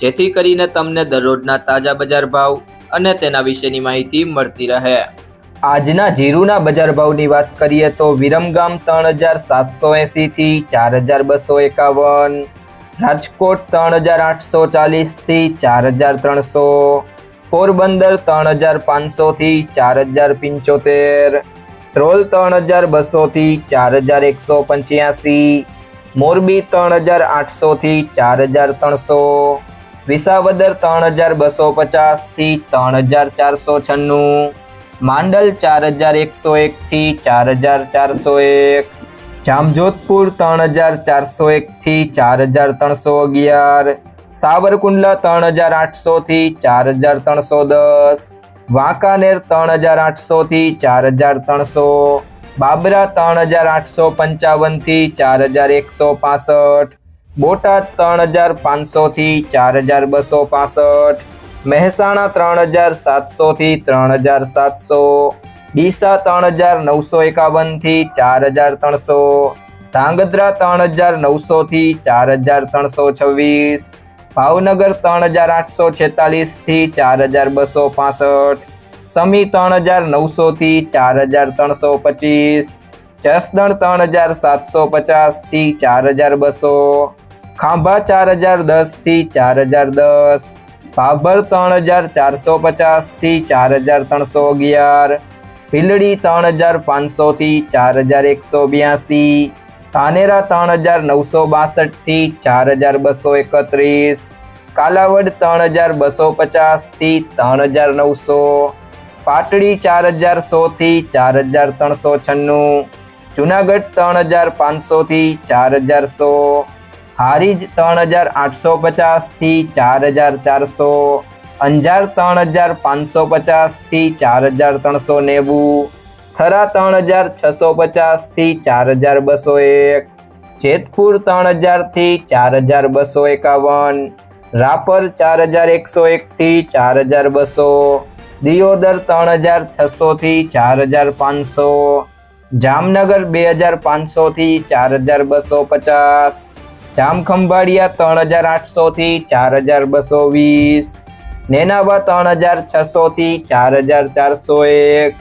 જેથી કરીને તમને દરરોજના તાજા બજાર ભાવ અને તેના વિશેની માહિતી મળતી રહે. આજના જીરુના બજાર ભાવની વાત કરીએ તો વિરમગામ ત્રણ હજાર સાતસો એંસીથી ચાર હજાર બસો એકાવન, રાજકોટ ત્રણ હજાર આઠસો ચાલીસથી ચાર હજાર ત્રણસો, પોરબંદર ત્રણ હજાર પાંચસોથી ચાર હજાર પંચોતેર ત્રોલ ત્રણ હજાર બસોથી ચાર હજાર એકસો પંચ્યાસી, મોરબી ત્રણ હજાર આઠસોથી ચાર હજાર ત્રણસો વિસાવદર ત્રણ હજાર બસો પચાસથી ત્રણ હજાર ચારસો છન્નું. માંડલ ચાર હજાર એકસો એક થી ચાર હજાર ચારસો એક. જામજોધપુર ત્રણ હજાર ચારસો એક થી ચાર હજાર ત્રણસો અગિયાર. સાવરકુંડલા ત્રણ હજાર આઠસો થી ચાર હજાર ત્રણસો દસ. વાંકાનેર ત્રણ હજાર આઠસો થી ચાર હજાર ત્રણસો. બાબરા ત્રણ હજાર આઠસો પંચાવનથી ચાર હજાર એકસો પાસઠ. બોટાદ ત્રણ હજાર પાંચસોથી ચાર હજાર બસો પાસઠ મહેસાણા ત્રણ હજાર સાતસોથી ત્રણ હજાર સાતસો, ડીસા ત્રણ હજાર નવસો એકાવનથી ચાર હજાર ત્રણસો, ધાંગધ્રા ત્રણ હજાર નવસોથી ચાર હજાર ત્રણસો છવ્વીસ, ભાવનગર ત્રણ હજાર આઠસો છેતાલીસથી ચાર હજાર બસો પાસઠ સમી ત્રણ હજાર નવસોથી ચાર હજાર ત્રણસો પચીસ, જસદણ ત્રણ હજાર સાતસો પચાસથી ચાર હજાર બસો ખાંભા ચાર હજાર દસથી ચાર હજાર દસ. ભાભર ત્રણ હજાર ચારસો પચાસથી ચાર હજાર ત્રણસો અગિયાર. ભીલડી ત્રણ હજાર પાંચસોથી ચાર હજાર એકસો બ્યાસી. ધાનેરા ત્રણ હજાર નવસો બાસઠથી ચાર હજાર બસો એકત્રીસ. કાલાવડ ત્રણ હજાર બસો પચાસથી ત્રણ હજાર નવસો. પાટડી ચાર હજાર સોથી ચાર હજાર ત્રણસો છન્નું. જુનાગઢ ત્રણ હજાર પાંચસોથી ચાર હજાર સો. હારીજ ત્રણ હજાર આઠસો પચાસથી ચાર હજાર ચારસો, અંજાર ત્રણ હજાર પાંચસો પચાસથી ચાર હજાર ત્રણસો નેવું, થરા ત્રણ હજાર છસો પચાસથી ચાર હજાર બસો એક, જેતપુર ત્રણ હજારથી ચાર હજાર બસો એકાવન, રાપર ચાર હજાર એકસો એકથી ચાર હજાર બસો, દિયોદર ત્રણ હજાર છસોથી ચાર હજાર પાંચસો, જામનગર બે હજાર પાંચસોથી ચાર હજાર બસો પચાસ જામખંભાળિયા ત્રણ હજાર આઠસોથી ચાર હજાર બસો વીસ નેનાવા ત્રણ હજાર છસોથી ચાર હજાર ચારસો એક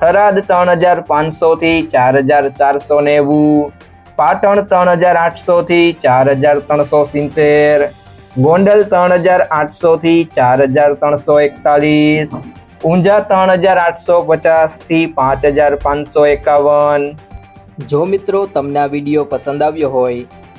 થરાદ ત્રણ હજાર પાંચસોથી ચાર હજાર ચારસો નેવું પાટણ ત્રણ હજાર આઠસોથી ચાર હજાર ત્રણસો સિત્તેર ગોંડલ ત્રણ હજાર આઠસોથી ચાર હજાર ત્રણસો એકતાલીસ ઊંઝા ત્રણ હજાર આઠસો પચાસથી પાંચ હજાર પાંચસો એકાવન જો મિત્રો તમને આ વીડિયો પસંદ આવ્યો હોય